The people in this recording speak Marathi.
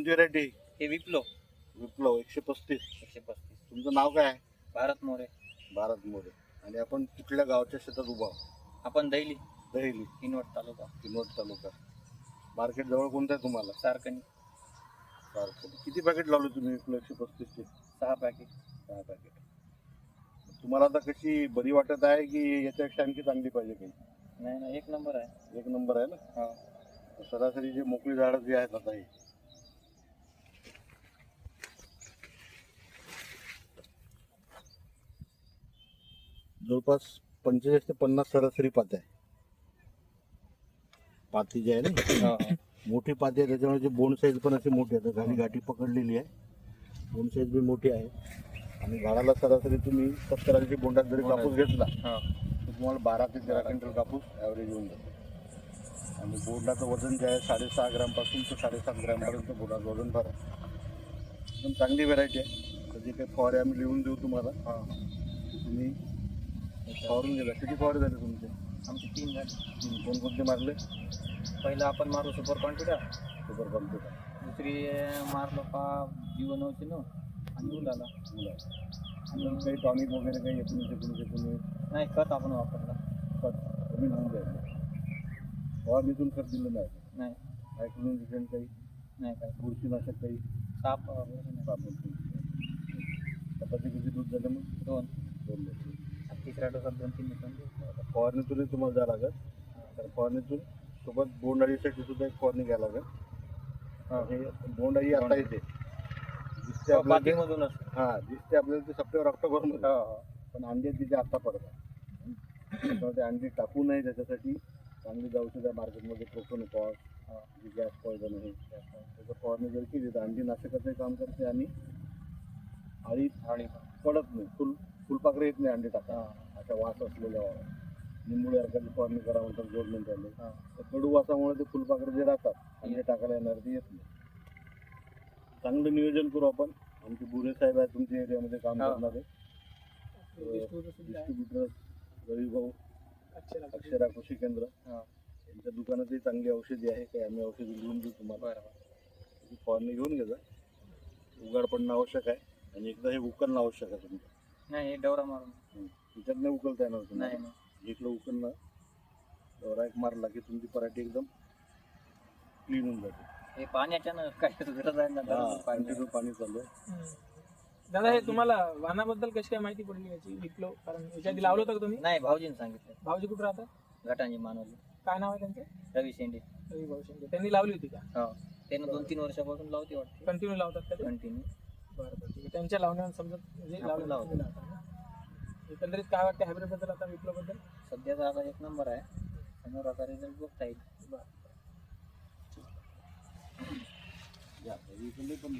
व्हरायटी हे विप्लो. विप्लव एकशे पस्तीस. एकशे पस्तीस. तुमचं नाव काय? आहे भारत मोरे. भारत मोरे. आणि आपण कुठल्या गावच्या शेतात उभा आहोत? आपण दैली दहिली. किनवट तालुका. किनवट तालुका. मार्केट जवळ कोणतं आहे तुम्हाला? सारकणी. सारखं किती पॅकेट लावले तुम्ही विप्लव एकशे पस्तीसचे? सहा पॅकेट सहा पॅकेट तुम्हाला आता कशी बरी वाटत आहे की याच्यापेक्षा आणखी चांगली पाहिजे काही? नाही ना एक नंबर आहे. एक नंबर आहे ना? हा. सरासरी जे मोकळी झाडं जी आहेत आता ही जवळपास पंचेचाळीस ते पन्नास सरासरी पाती आहे. पाती जी आहे ना. मोठी पाती आहे त्याच्यामुळे जे बोंड साईज पण अशी मोठी आहे. तर खाली गाठी पकडलेली आहे. बोंड साईज बी मोठी आहे. आणि झाडाला सरासरी तुम्ही सत्तर ऐंशी बोंडात जरी कापूस घेतला हो. तर तुम्हाला बारा ते तेरा क्विंटल कापूस ॲव्हरेज येऊन जातो. आणि बोर्डाचं वजन जे आहे साडेसहा ग्रॅमपासून ते साडेसात ग्रॅमपर्यंत बोर्डाचं वजन भरा एकदम चांगली व्हरायटी आहे. तर जे काही फवारे आम्ही लिहून देऊ तुम्हाला हो. तुम्ही फवारून गेला किती फवारे झाले तुमचे? आमचे तीन झाले. तीन. कोणकोणते मारले? पहिलं आपण मारू सुपर कॉन्फिडर सुपर कॉम्प्युटर. दुसरी मारलो पा जीवन नो आणि उलाला आणि काही टॉनिक वगैरे काही एकोणीस एकोणीस एकोणीस नाही खत आपण वापरला. खत. कमी होऊन जाईल फवारणीतून खत दिलं नाही. नाही. मायक्रोन डिझेल काही? नाही काय बुरशीनाशक काही? साप. चपाती किती दूध झालं मग? तिसऱ्या डोसात दोन तीन आता फवारणीतूनही तुम्हाला जावं लागेल. तर फवारणीतून सोबत बोंडाळीसाठी सुद्धा एक फवारणी घ्यायला लागेल. हे. बोंडाळी आता येते दिसते आपल्याला हा दिसते आपल्याला ते सप्टेंबर ऑक्टोबरमध्ये हो. हो पण अंडे तिथे आता पडतात त्यामुळे ते अंडी टाकू नये त्याच्यासाठी. चांगली औषध आहे मार्केटमध्ये प्रोकोनोपॉस जी गॅस पॉयझन आहे. त्याचं फवारणी जर केली तर अंडी नाशकाचंही काम करते आणि आळी आणि पडत नाही फुल. फुलपाखरे येत नाही अंडे टाका. अशा वास असलेल्या निंबुळी अर्काची फवारणी करा म्हणतात जोडमेंट आले हा. तर कडू वासामुळे ते फुलपाखरे जे राहतात अंडे टाकायला येणार ते येत नाही. चांगलं नियोजन करू आपण. आमचे बुरे साहेब आहेत तुमच्या एरियामध्ये काम. करणारे. डिस्ट्रीब्युटर रवी भाऊ अक्षरा कृषी केंद्र. हा. यांच्या दुकानातही चांगली औषधी आहे. काही आम्ही औषधी लिहून देऊ तुम्हाला. फवारणी घेऊन घ्या उघाड पडणं आवश्यक आहे. आणि एकदा हे उकलणं आवश्यक आहे तुमचं. नाही हे डवरा मारून. त्याच्यात नाही उकलता येणार तुम्हाला नाही नाही. इकडं उकलणं दौरा एक मारला की तुमची पराठी एकदम क्लीन होऊन जाते. हे पाण्याच्या ना काय गरज आहे ना हा दररोज पाणी कंटिन्यू पाणी चालू आहे. दादा हे तुम्हाला वाहनाबद्दल कशी काय माहिती पडली याची विप्लो कारण याच्या आधी लावलं होतं का तुम्ही? नाही भाऊजीने सांगितलं. भाऊजी कुठे राहतात? घटांची मानवली. काय नाव आहे त्यांचं? रवी शेंडे. रवी भाऊ शिंदे त्यांनी लावली होती का? हो. त्यानं दोन तीन वर्षापासून लावते वाटते. कंटिन्यू लावतात का ते? कंटिन्यू बरं बरं. ठीक आहे. त्यांच्या लावण्यावर समजत म्हणजे आपण लावलं लावतो. ना? एकंदरीत काय वाटतं हायब्रिडबद्दल आता विप्लो बद्दल सध्याचा आता एक नंबर आहे. समोर आता रिझल्ट बघता येईल. या, इकडले पण